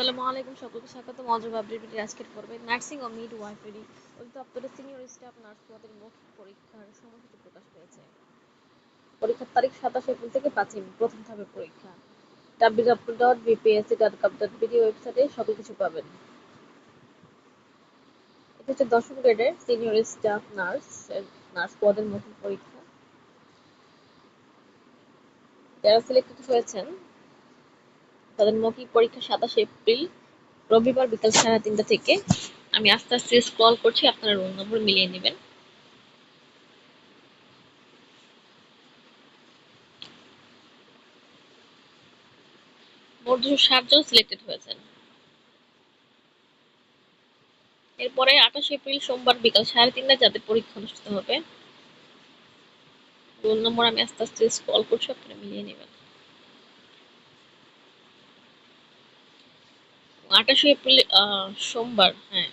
আসসালামু আলাইকুম, সকলকে স্বাগত মজা বাবলির আজকের পর্বে নার্সিং ও মিড ওয়াইফারি অধিদপ্তরের সিনিয়র স্টাফ নার্স পদের মৌখিক পরীক্ষার সময়সূচি প্রকাশ পেয়েছে। পরীক্ষার তারিখ সাতাশ এপ্রিল থেকে পাঁচই মে, প্রথম ধাপের পরীক্ষা। W W dot BPSC dot gov dot BD ওয়েবসাইটে সকল কিছু পাবেন। এটা হচ্ছে দশম গ্রেডের সিনিয়র স্টাফ নার্স নার্স পদের মৌখিক পরীক্ষা। যারা সিলেক্টেড হয়েছেন তাদের মৌখিক পরীক্ষা সাতাশে এপ্রিল, রবিবার বিকাল সাড়ে তিনটা থেকে। আমি আস্তে আস্তে স্ক্রল করছি, আপনারা রোল নম্বর মিলিয়ে নেবেন। মোট দুশো জন সিলেক্টেড হয়েছেন। এরপরে আঠাশ এপ্রিল সোমবার বিকাল সাড়ে তিনটায় যাদের পরীক্ষা অনুষ্ঠিত হবে। রোল নম্বর আমি আস্তে আস্তে স্ক্রল করছি, আপনারা মিলিয়ে নেবেন। আঠাশে এপ্রিল সোমবার হ্যাঁ।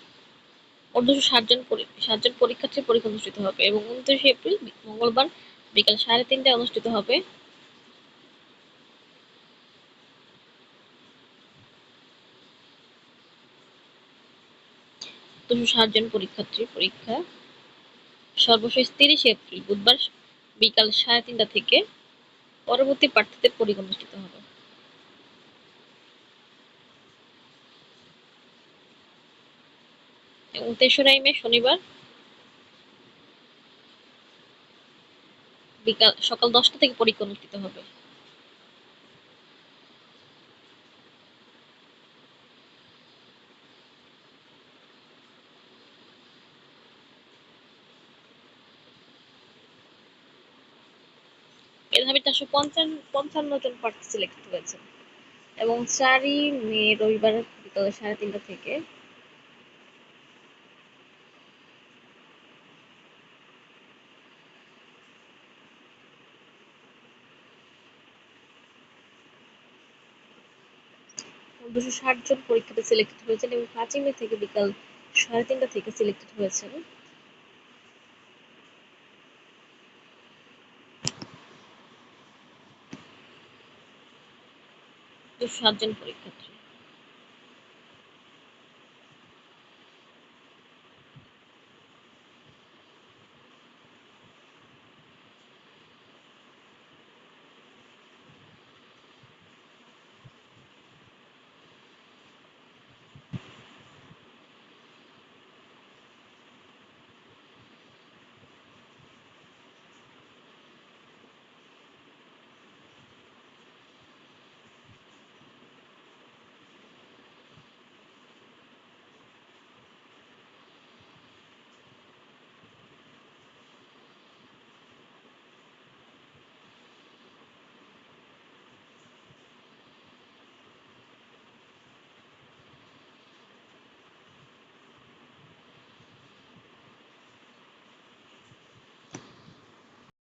মোট দুশো ষাটজন ষাটজন পরীক্ষার্থীর পরীক্ষা অনুষ্ঠিত হবে এবং উনত্রিশে এপ্রিল মঙ্গলবার বিকাল সাড়ে তিনটায় অনুষ্ঠিত হবে। দুশো ষাটজন পরীক্ষার্থীর পরীক্ষা। সর্বশেষ তিরিশে এপ্রিল, বুধবার বিকাল সাড়ে তিনটা থেকে পরবর্তী প্রার্থীদের পরীক্ষা অনুষ্ঠিত হবে। এবং তেসরাই মে শনিবার বিকাল, সকাল দশটা থেকে পরীক্ষা হবে। এভাবে চারশো পঞ্চান্ন পঞ্চান্ন জন প্রার্থী সিলেক্ট হয়েছে। এবং চারই মে রবিবার বিকাল সাড়ে তিনটা থেকে দুশো ষাট জন পরীক্ষাতে সিলেক্টেড হয়েছেন এবং পাঁচই মে থেকে বিকাল সাড়ে তিনটা থেকে সিলেক্টেড হয়েছেন। দুশো ষাট জন পরীক্ষার্থী।